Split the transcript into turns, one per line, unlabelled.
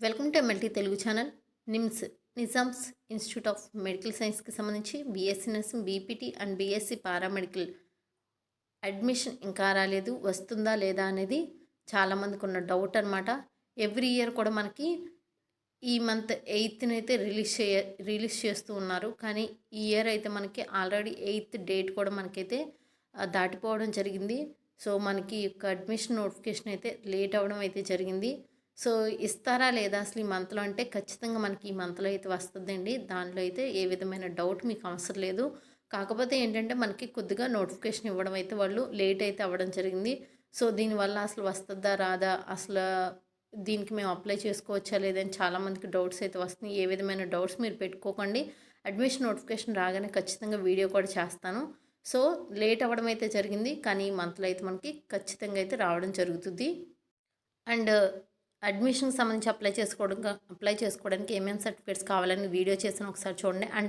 Welcome to multi Telugu channel NIMS Nizam's institute of medical సైన్స్కి సంబంధించి BSc nursing BPT and BSc paramedical admission ఇంకా రాలేదు వస్తుందా లేదా అనేది చాలామందికి ఉన్న డౌట్ అనమాట ఎవ్రీ ఇయర్ కూడా మనకి ఈ మంత్ ఎయిత్ని అయితే రిలీజ్ చేయ రిలీజ్ చేస్తూ ఉన్నారు. కానీ ఈ ఇయర్ అయితే మనకి ఆల్రెడీ ఎయిత్ డేట్ కూడా మనకైతే దాటిపోవడం జరిగింది. సో మనకి ఈ యొక్క అడ్మిషన్ నోటిఫికేషన్ అయితే లేట్ అవ్వడం అయితే జరిగింది. సో ఇస్తారా లేదా అసలు ఈ మంత్లో? అంటే ఖచ్చితంగా మనకి ఈ మంత్లో అయితే వస్తుందండి. దానిలో అయితే ఏ విధమైన డౌట్ మీకు అవసరం లేదు. కాకపోతే ఏంటంటే మనకి కొద్దిగా నోటిఫికేషన్ ఇవ్వడం అయితే వాళ్ళు లేట్ అయితే అవ్వడం జరిగింది. సో దీనివల్ల అసలు వస్తుందా రాదా? అసలు దీనికి మేము అప్లై చేసుకోవచ్చా లేదని చాలామందికి డౌట్స్ అయితే వస్తున్నాయి. ఏ విధమైన డౌట్స్ మీరు పెట్టుకోకండి. అడ్మిషన్ నోటిఫికేషన్ రాగానే ఖచ్చితంగా వీడియో కూడా చేస్తాను. సో లేట్ అవ్వడం అయితే జరిగింది. కానీ ఈ మంత్లో అయితే మనకి ఖచ్చితంగా అయితే రావడం జరుగుతుంది. అండ్ అడ్మిషన్కి సంబంధించి అప్లై చేసుకోవడం అప్లై చేసుకోవడానికి ఏమేమి సర్టిఫికేట్స్ కావాలని వీడియో చేసిన ఒకసారి చూడండి. అండ్